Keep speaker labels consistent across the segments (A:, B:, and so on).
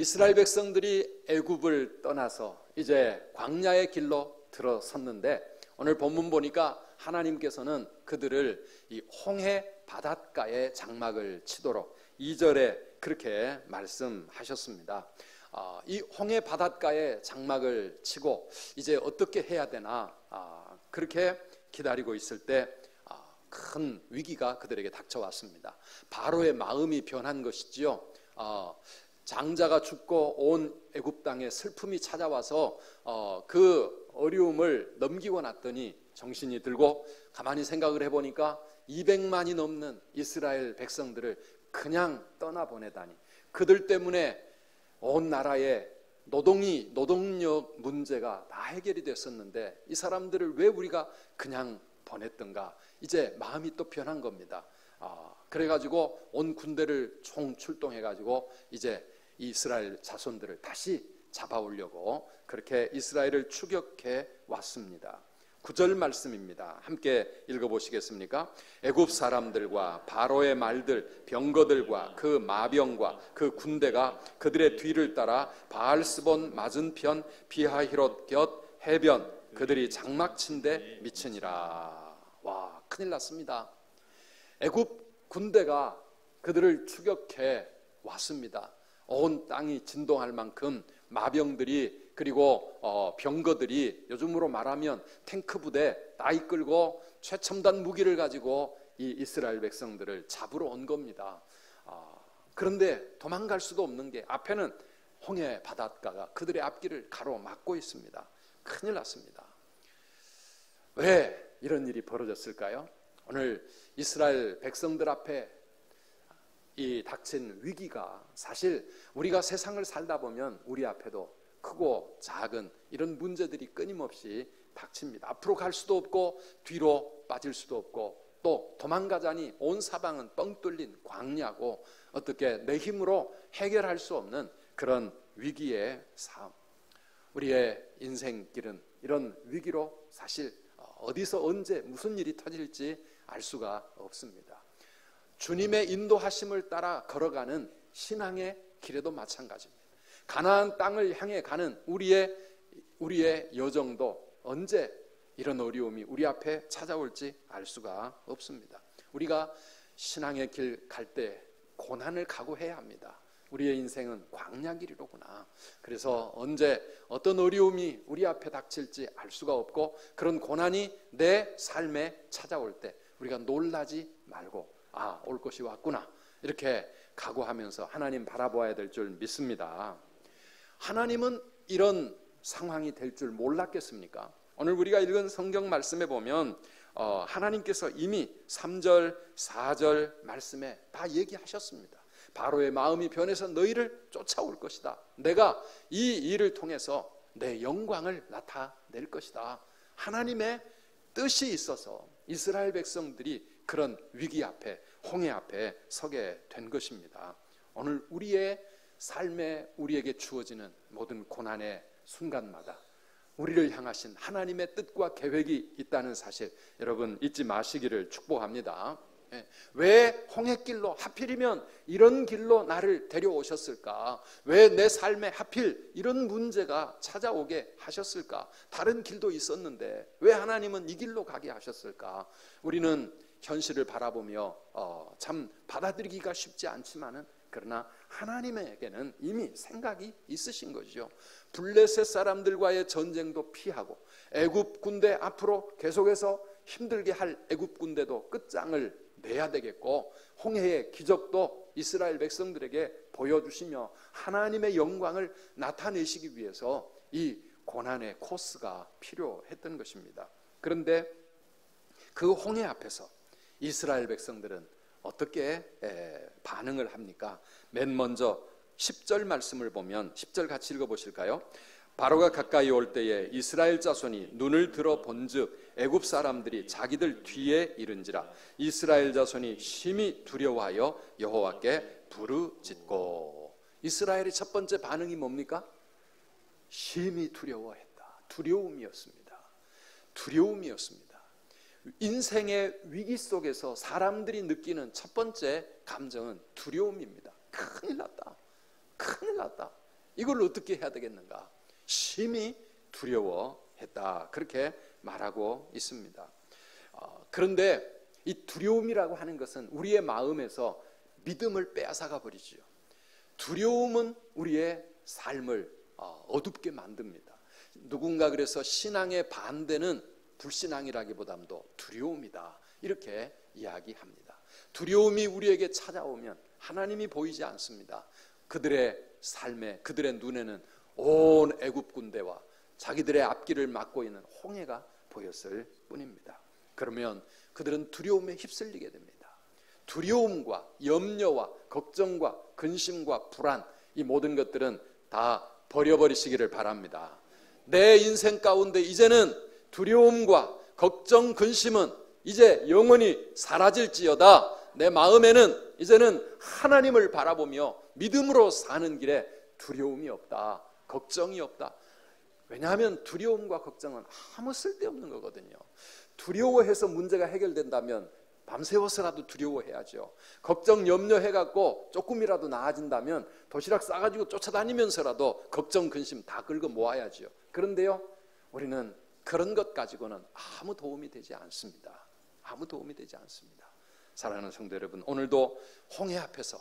A: 이스라엘 백성들이 애굽을 떠나서 이제 광야의 길로 들어섰는데 오늘 본문 보니까 하나님께서는 그들을 이 홍해 바닷가에 장막을 치도록 2절에 그렇게 말씀하셨습니다. 아, 이 홍해 바닷가에 장막을 치고 이제 어떻게 해야 되나 아, 그렇게 기다리고 있을 때큰 아, 위기가 그들에게 닥쳐왔습니다. 바로의 마음이 변한 것이지요. 장자가 죽고 온 애굽 땅에 슬픔이 찾아와서 어, 그 어려움을 넘기고 났더니 정신이 들고 가만히 생각을 해보니까 200만이 넘는 이스라엘 백성들을 그냥 떠나보내다니 그들 때문에 온 나라의 노동이 노동력 문제가 다 해결이 됐었는데 이 사람들을 왜 우리가 그냥 보냈던가 이제 마음이 또 변한 겁니다. 아, 그래가지고 온 군대를 총 출동해가지고 이제 이스라엘 자손들을 다시 잡아오려고 그렇게 이스라엘을 추격해 왔습니다. 구절 말씀입니다. 함께 읽어보시겠습니까? 애굽 사람들과 바로의 말들, 병거들과 그 마병과 그 군대가 그들의 뒤를 따라 바알스본 맞은편 비하히롯 곁 해변 그들이 장막친데 미치니라. 와 큰일 났습니다. 애굽 군대가 그들을 추격해 왔습니다. 온 땅이 진동할 만큼 마병들이 그리고 어, 병거들이 요즘으로 말하면 탱크 부대 나이 끌고 최첨단 무기를 가지고 이 이스라엘 백성들을 잡으러 온 겁니다. 어, 그런데 도망갈 수도 없는 게 앞에는 홍해 바닷가가 그들의 앞길을 가로막고 있습니다. 큰일 났습니다. 왜 이런 일이 벌어졌을까요? 오늘 이스라엘 백성들 앞에 이 닥친 위기가 사실 우리가 세상을 살다 보면 우리 앞에도 크고 작은 이런 문제들이 끊임없이 닥칩니다. 앞으로 갈 수도 없고 뒤로 빠질 수도 없고 또 도망가자니 온 사방은 뻥 뚫린 광야고 어떻게 내 힘으로 해결할 수 없는 그런 위기의 삶. 우리의 인생길은 이런 위기로 사실 어디서 언제 무슨 일이 터질지 알 수가 없습니다. 주님의 인도하심을 따라 걸어가는 신앙의 길에도 마찬가지입니다. 가나안 땅을 향해 가는 우리의 우리의 여정도 언제 이런 어려움이 우리 앞에 찾아올지 알 수가 없습니다. 우리가 신앙의 길 갈 때 고난을 각오해야 합니다. 우리의 인생은 광야 길이로구나. 그래서 언제 어떤 어려움이 우리 앞에 닥칠지 알 수가 없고 그런 고난이 내 삶에 찾아올 때 우리가 놀라지 말고 아, 올 것이 왔구나. 이렇게 각오하면서 하나님 바라보아야 될 줄 믿습니다. 하나님은 이런 상황이 될 줄 몰랐겠습니까? 오늘 우리가 읽은 성경 말씀에 보면 어, 하나님께서 이미 3절, 4절 말씀에 다 얘기하셨습니다. 바로의 마음이 변해서 너희를 쫓아올 것이다. 내가 이 일을 통해서 내 영광을 나타낼 것이다. 하나님의 뜻이 있어서 이스라엘 백성들이 그런 위기 앞에 홍해 앞에 서게 된 것입니다. 오늘 우리의 삶에 우리에게 주어지는 모든 고난의 순간마다 우리를 향하신 하나님의 뜻과 계획이 있다는 사실 여러분 잊지 마시기를 축복합니다. 예, 왜 홍해길로 하필이면 이런 길로 나를 데려오셨을까? 왜 내 삶에 하필 이런 문제가 찾아오게 하셨을까? 다른 길도 있었는데 왜 하나님은 이 길로 가게 하셨을까? 우리는 현실을 바라보며 어, 참 받아들이기가 쉽지 않지만은 그러나 하나님에게는 이미 생각이 있으신 거죠. 블레셋 사람들과의 전쟁도 피하고 애굽 군대 앞으로 계속해서 힘들게 할 애굽 군대도 끝장을 내야 되겠고 홍해의 기적도 이스라엘 백성들에게 보여주시며 하나님의 영광을 나타내시기 위해서 이 고난의 코스가 필요했던 것입니다. 그런데 그 홍해 앞에서 이스라엘 백성들은 어떻게 반응을 합니까? 맨 먼저 10절 말씀을 보면 10절 같이 읽어 보실까요? 바로가 가까이 올 때에 이스라엘 자손이 눈을 들어 본즉 애굽 사람들이 자기들 뒤에 이른지라 이스라엘 자손이 심히 두려워하여 여호와께 부르짖고 이스라엘의 첫 번째 반응이 뭡니까? 심히 두려워했다. 두려움이었습니다. 두려움이었습니다. 인생의 위기 속에서 사람들이 느끼는 첫 번째 감정은 두려움입니다. 큰일 났다. 큰일 났다. 이걸 어떻게 해야 되겠는가? 심히 두려워했다. 그렇게 말하고 있습니다. 어, 그런데 이 두려움이라고 하는 것은 우리의 마음에서 믿음을 빼앗아가 버리지요. 두려움은 우리의 삶을 어, 어둡게 만듭니다. 누군가 그래서 신앙의 반대는 불신앙이라기보다도 두려움이다. 이렇게 이야기합니다. 두려움이 우리에게 찾아오면 하나님이 보이지 않습니다. 그들의 삶에 그들의 눈에는 온 애굽 군대와 자기들의 앞길을 막고 있는 홍해가 보였을 뿐입니다. 그러면 그들은 두려움에 휩쓸리게 됩니다. 두려움과 염려와 걱정과 근심과 불안 이 모든 것들은 다 버려버리시기를 바랍니다. 내 인생 가운데 이제는 두려움과 걱정, 근심은 이제 영원히 사라질지어다. 내 마음에는 이제는 하나님을 바라보며 믿음으로 사는 길에 두려움이 없다. 걱정이 없다. 왜냐하면 두려움과 걱정은 아무 쓸데없는 거거든요. 두려워해서 문제가 해결된다면 밤새워서라도 두려워해야죠. 걱정, 염려해갖고 조금이라도 나아진다면 도시락 싸가지고 쫓아다니면서라도 걱정, 근심 다 긁어 모아야죠. 그런데요, 우리는 그런 것 가지고는 아무 도움이 되지 않습니다. 아무 도움이 되지 않습니다. 사랑하는 성도 여러분, 오늘도 홍해 앞에서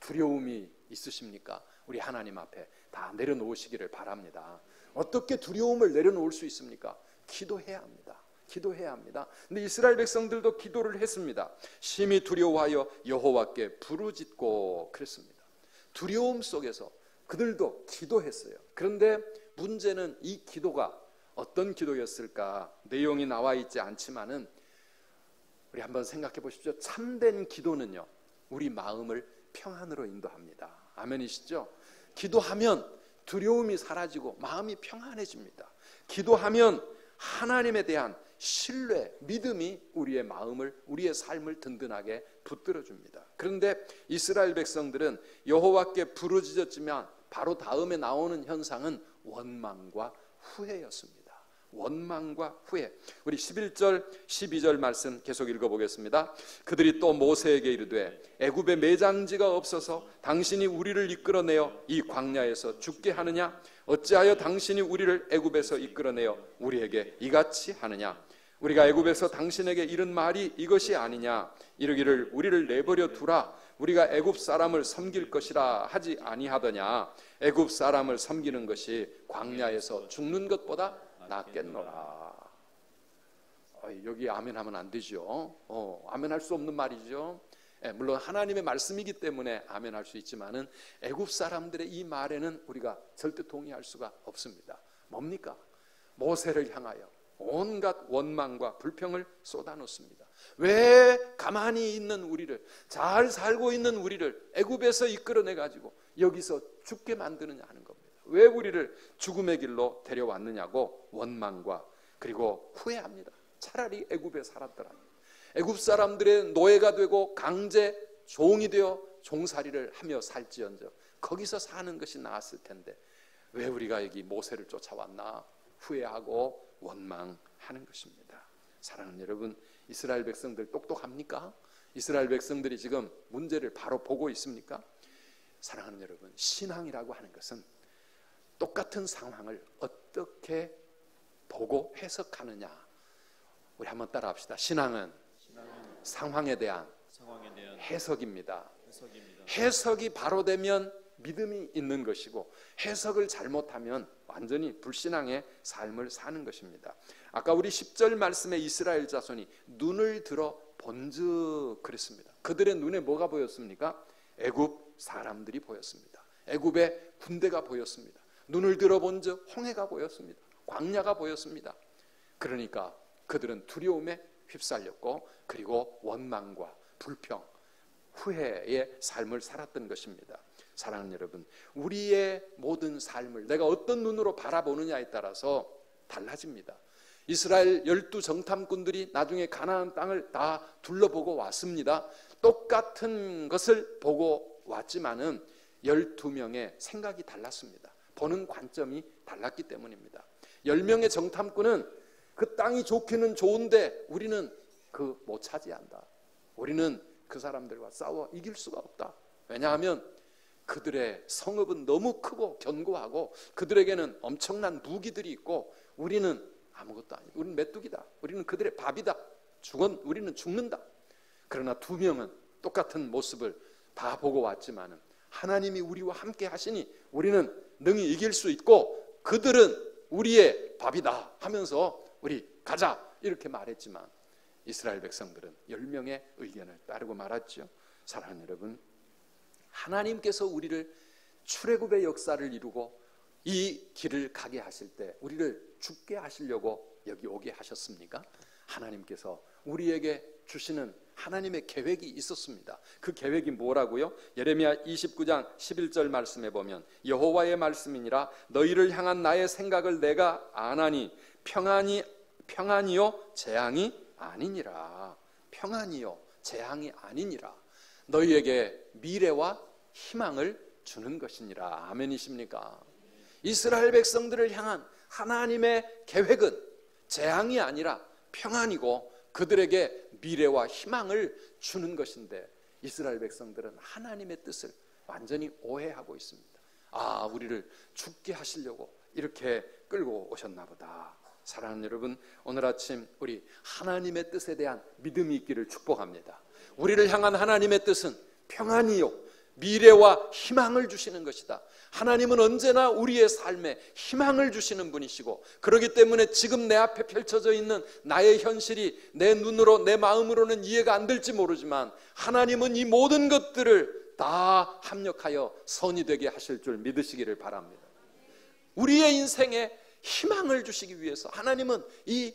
A: 두려움이 있으십니까? 우리 하나님 앞에 다 내려놓으시기를 바랍니다. 어떻게 두려움을 내려놓을 수 있습니까? 기도해야 합니다. 기도해야 합니다. 근데 이스라엘 백성들도 기도를 했습니다. 심히 두려워하여 여호와께 부르짖고 그랬습니다. 두려움 속에서 그들도 기도했어요. 그런데 문제는 이 기도가 어떤 기도였을까? 내용이 나와 있지 않지만은 우리 한번 생각해 보십시오. 참된 기도는요. 우리 마음을 평안으로 인도합니다. 아멘이시죠? 기도하면 두려움이 사라지고 마음이 평안해집니다. 기도하면 하나님에 대한 신뢰, 믿음이 우리의 마음을, 우리의 삶을 든든하게 붙들어 줍니다. 그런데 이스라엘 백성들은 여호와께 부르짖었지만 바로 다음에 나오는 현상은 원망과 후회였습니다. 원망과 후회. 우리 11절, 12절 말씀 계속 읽어 보겠습니다. 그들이 또 모세에게 이르되 애굽에 매장지가 없어서 당신이 우리를 이끌어내어 이 광야에서 죽게 하느냐? 어찌하여 당신이 우리를 애굽에서 이끌어내어 우리에게 이같이 하느냐? 우리가 애굽에서 당신에게 이른 말이 이것이 아니냐? 이르기를 우리를 내버려 두라. 우리가 애굽 사람을 섬길 것이라 하지 아니하더냐? 애굽 사람을 섬기는 것이 광야에서 죽는 것보다 낫겠노라. 어, 여기 아멘 하면 안 되죠. 어, 아멘 할 수 없는 말이죠. 예, 물론 하나님의 말씀이기 때문에 아멘 할 수 있지만은 애굽 사람들의 이 말에는 우리가 절대 동의할 수가 없습니다. 뭡니까? 모세를 향하여 온갖 원망과 불평을 쏟아놓습니다. 왜 가만히 있는 우리를 잘 살고 있는 우리를 애굽에서 이끌어내 가지고 여기서 죽게 만드느냐 하는 겁니다. 왜 우리를 죽음의 길로 데려왔느냐고 원망과 그리고 후회합니다. 차라리 애굽에 살았더라. 애굽 사람들의 노예가 되고 강제 종이 되어 종살이를 하며 살지언정 거기서 사는 것이 나았을 텐데 왜 우리가 여기 모세를 쫓아왔나 후회하고 원망하는 것입니다. 사랑하는 여러분, 이스라엘 백성들 똑똑합니까? 이스라엘 백성들이 지금 문제를 바로 보고 있습니까? 사랑하는 여러분, 신앙이라고 하는 것은 똑같은 상황을 어떻게 보고 해석하느냐. 우리 한번 따라 합시다. 신앙은, 신앙은 상황에 대한, 상황에 대한 해석입니다. 해석입니다. 해석이 바로 되면 믿음이 있는 것이고 해석을 잘못하면 완전히 불신앙의 삶을 사는 것입니다. 아까 우리 10절 말씀에 이스라엘 자손이 눈을 들어 본즉 그랬습니다. 그들의 눈에 뭐가 보였습니까? 애굽 사람들이 보였습니다. 애굽의 군대가 보였습니다. 눈을 들어본 즉 홍해가 보였습니다. 광야가 보였습니다. 그러니까 그들은 두려움에 휩쓸렸고 그리고 원망과 불평, 후회의 삶을 살았던 것입니다. 사랑하는 여러분, 우리의 모든 삶을 내가 어떤 눈으로 바라보느냐에 따라서 달라집니다. 이스라엘 열두 정탐꾼들이 나중에 가나안 땅을 다 둘러보고 왔습니다. 똑같은 것을 보고 왔지만은 12명의 생각이 달랐습니다. 보는 관점이 달랐기 때문입니다. 10명의 정탐꾼은 그 땅이 좋기는 좋은데 우리는 그 못 차지한다. 우리는 그 사람들과 싸워 이길 수가 없다. 왜냐하면 그들의 성읍은 너무 크고 견고하고 그들에게는 엄청난 무기들이 있고 우리는 아무것도 아니고 우리는 메뚜기다. 우리는 그들의 밥이다. 죽은 우리는 죽는다. 그러나 두 명은 똑같은 모습을 다 보고 왔지만은 하나님이 우리와 함께 하시니 우리는 능히 이길 수 있고 그들은 우리의 밥이다 하면서 우리 가자 이렇게 말했지만 이스라엘 백성들은 열명의 의견을 따르고 말았죠. 사랑하는 여러분, 하나님께서 우리를 출애굽의 역사를 이루고 이 길을 가게 하실 때 우리를 죽게 하시려고 여기 오게 하셨습니까? 하나님께서 우리에게 주시는 하나님의 계획이 있었습니다. 그 계획이 뭐라고요? 예레미야 29장 11절 말씀에 보면 여호와의 말씀이니라 너희를 향한 나의 생각을 내가 아나니 평안이 평안이요 재앙이 아니니라. 평안이요 재앙이 아니니라. 너희에게 미래와 희망을 주는 것이니라. 아멘이십니까? 이스라엘 백성들을 향한 하나님의 계획은 재앙이 아니라 평안이고 그들에게 미래와 희망을 주는 것인데 이스라엘 백성들은 하나님의 뜻을 완전히 오해하고 있습니다. 아, 우리를 죽게 하시려고 이렇게 끌고 오셨나 보다. 사랑하는 여러분, 오늘 아침 우리 하나님의 뜻에 대한 믿음이 있기를 축복합니다. 우리를 향한 하나님의 뜻은 평안이요, 미래와 희망을 주시는 것이다. 하나님은 언제나 우리의 삶에 희망을 주시는 분이시고 그렇기 때문에 지금 내 앞에 펼쳐져 있는 나의 현실이 내 눈으로 내 마음으로는 이해가 안 될지 모르지만 하나님은 이 모든 것들을 다 합력하여 선이 되게 하실 줄 믿으시기를 바랍니다. 우리의 인생에 희망을 주시기 위해서 하나님은 이,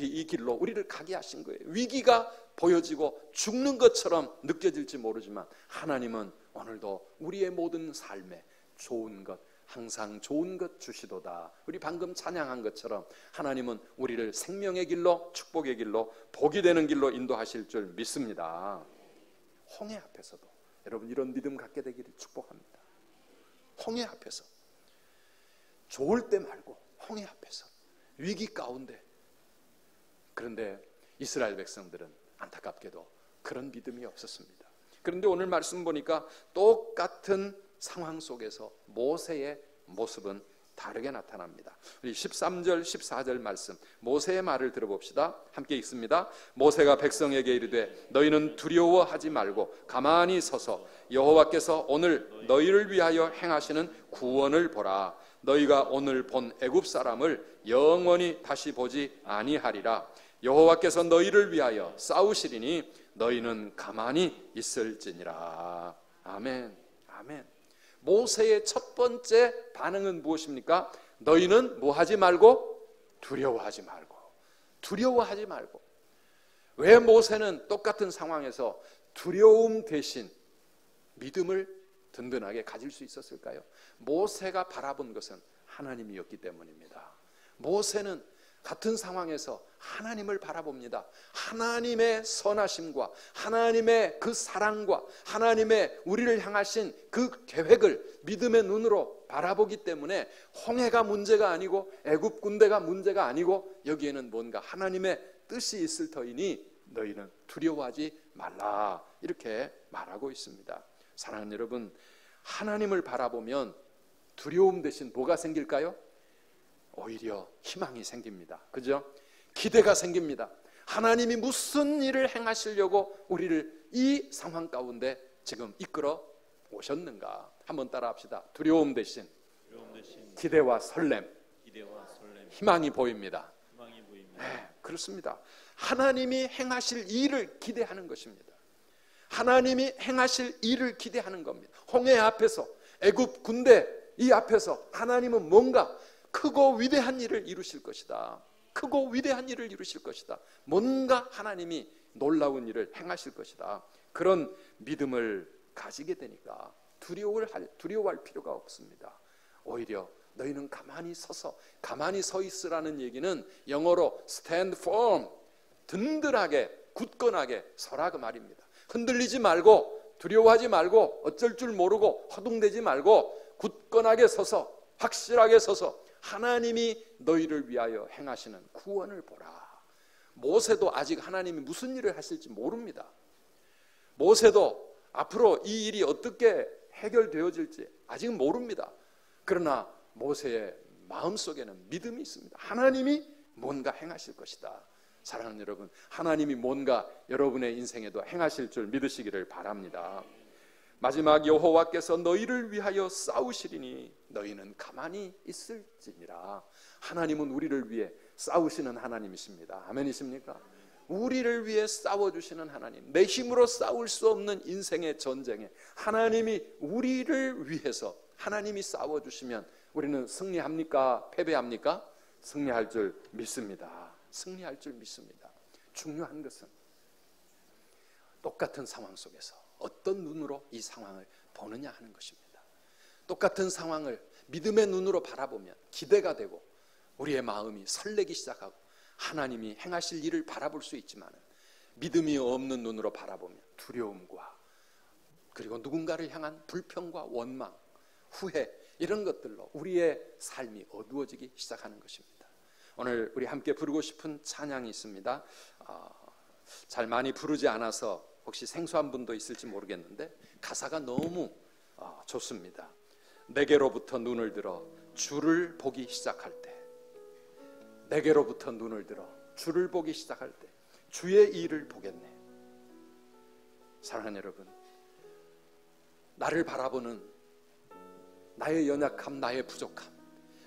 A: 이 길로 우리를 가게 하신 거예요. 위기가 보여지고 죽는 것처럼 느껴질지 모르지만 하나님은 오늘도 우리의 모든 삶에 좋은 것, 항상 좋은 것 주시도다. 우리 방금 찬양한 것처럼 하나님은 우리를 생명의 길로, 축복의 길로, 복이 되는 길로 인도하실 줄 믿습니다. 홍해 앞에서도 여러분 이런 믿음 갖게 되기를 축복합니다. 홍해 앞에서 좋을 때 말고 홍해 앞에서 위기 가운데 그런데 이스라엘 백성들은 안타깝게도 그런 믿음이 없었습니다. 그런데 오늘 말씀 보니까 똑같은 상황 속에서 모세의 모습은 다르게 나타납니다. 우리 13절, 14절 말씀 모세의 말을 들어봅시다. 함께 읽습니다. 모세가 백성에게 이르되 너희는 두려워하지 말고 가만히 서서 여호와께서 오늘 너희를 위하여 행하시는 구원을 보라. 너희가 오늘 본 애굽 사람을 영원히 다시 보지 아니하리라. 여호와께서 너희를 위하여 싸우시리니 너희는 가만히 있을지니라. 아멘. 아멘. 모세의 첫 번째 반응은 무엇입니까? 너희는 뭐 하지 말고 두려워하지 말고 두려워하지 말고 왜 모세는 똑같은 상황에서 두려움 대신 믿음을 든든하게 가질 수 있었을까요? 모세가 바라본 것은 하나님이었기 때문입니다. 모세는 같은 상황에서 하나님을 바라봅니다. 하나님의 선하심과 하나님의 그 사랑과 하나님의 우리를 향하신 그 계획을 믿음의 눈으로 바라보기 때문에 홍해가 문제가 아니고 애굽 군대가 문제가 아니고 여기에는 뭔가 하나님의 뜻이 있을 터이니 너희는 두려워하지 말라 이렇게 말하고 있습니다. 사랑하는 여러분, 하나님을 바라보면 두려움 대신 뭐가 생길까요? 오히려 희망이 생깁니다. 그죠? 기대가 생깁니다. 하나님이 무슨 일을 행하시려고 우리를 이 상황 가운데 지금 이끌어 오셨는가? 한번 따라 합시다. 두려움 대신, 두려움 대신 기대와, 설렘, 기대와 설렘, 희망이 보입니다. 희망이 보입니다. 네, 그렇습니다. 하나님이 행하실 일을 기대하는 것입니다. 하나님이 행하실 일을 기대하는 겁니다. 홍해 앞에서 애굽 군대 이 앞에서 하나님은 뭔가 크고 위대한 일을 이루실 것이다. 크고 위대한 일을 이루실 것이다. 뭔가 하나님이 놀라운 일을 행하실 것이다. 그런 믿음을 가지게 되니까 두려워할, 두려워할 필요가 없습니다. 오히려 너희는 가만히 서서 가만히 서 있으라는 얘기는 영어로 stand firm 든든하게 굳건하게 서라 그 말입니다. 흔들리지 말고 두려워하지 말고 어쩔 줄 모르고 허둥대지 말고 굳건하게 서서 확실하게 서서 하나님이 너희를 위하여 행하시는 구원을 보라. 모세도 아직 하나님이 무슨 일을 하실지 모릅니다. 모세도 앞으로 이 일이 어떻게 해결되어질지 아직 모릅니다. 그러나 모세의 마음 속에는 믿음이 있습니다. 하나님이 뭔가 행하실 것이다. 사랑하는 여러분, 하나님이 뭔가 여러분의 인생에도 행하실 줄 믿으시기를 바랍니다. 마지막 여호와께서 너희를 위하여 싸우시리니 너희는 가만히 있을지니라. 하나님은 우리를 위해 싸우시는 하나님이십니다. 아멘이십니까? 우리를 위해 싸워주시는 하나님, 내 힘으로 싸울 수 없는 인생의 전쟁에 하나님이 우리를 위해서 하나님이 싸워주시면 우리는 승리합니까? 패배합니까? 승리할 줄 믿습니다. 승리할 줄 믿습니다. 중요한 것은 똑같은 상황 속에서 어떤 눈으로 이 상황을 보느냐 하는 것입니다. 똑같은 상황을 믿음의 눈으로 바라보면 기대가 되고 우리의 마음이 설레기 시작하고 하나님이 행하실 일을 바라볼 수 있지만 믿음이 없는 눈으로 바라보면 두려움과 그리고 누군가를 향한 불평과 원망, 후회 이런 것들로 우리의 삶이 어두워지기 시작하는 것입니다. 오늘 우리 함께 부르고 싶은 찬양이 있습니다. 어, 잘 많이 부르지 않아서 혹시 생소한 분도 있을지 모르겠는데 가사가 너무 어, 좋습니다. 내게로부터 눈을 들어 주를 보기 시작할 때 내게로부터 눈을 들어 주를 보기 시작할 때 주의 일을 보겠네. 사랑하는 여러분, 나를 바라보는 나의 연약함, 나의 부족함,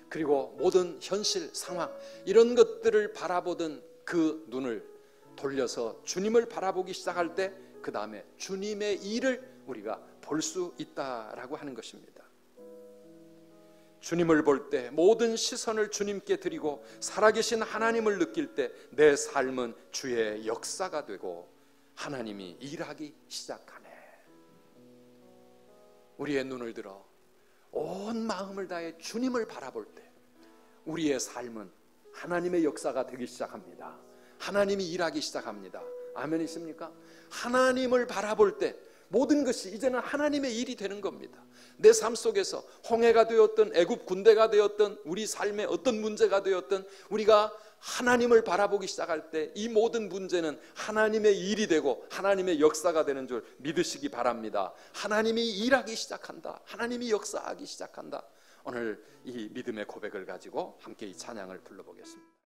A: 그리고 모든 현실 상황 이런 것들을 바라보던 그 눈을 돌려서 주님을 바라보기 시작할 때 그 다음에 주님의 일을 우리가 볼 수 있다라고 하는 것입니다. 주님을 볼 때 모든 시선을 주님께 드리고 살아계신 하나님을 느낄 때 내 삶은 주의 역사가 되고 하나님이 일하기 시작하네. 우리의 눈을 들어 온 마음을 다해 주님을 바라볼 때 우리의 삶은 하나님의 역사가 되기 시작합니다. 하나님이 일하기 시작합니다. 아멘이십니까? 하나님을 바라볼 때 모든 것이 이제는 하나님의 일이 되는 겁니다. 내 삶 속에서 홍해가 되었던 애굽 군대가 되었던 우리 삶의 어떤 문제가 되었던 우리가 하나님을 바라보기 시작할 때 이 모든 문제는 하나님의 일이 되고 하나님의 역사가 되는 줄 믿으시기 바랍니다. 하나님이 일하기 시작한다. 하나님이 역사하기 시작한다. 오늘 이 믿음의 고백을 가지고 함께 이 찬양을 불러보겠습니다.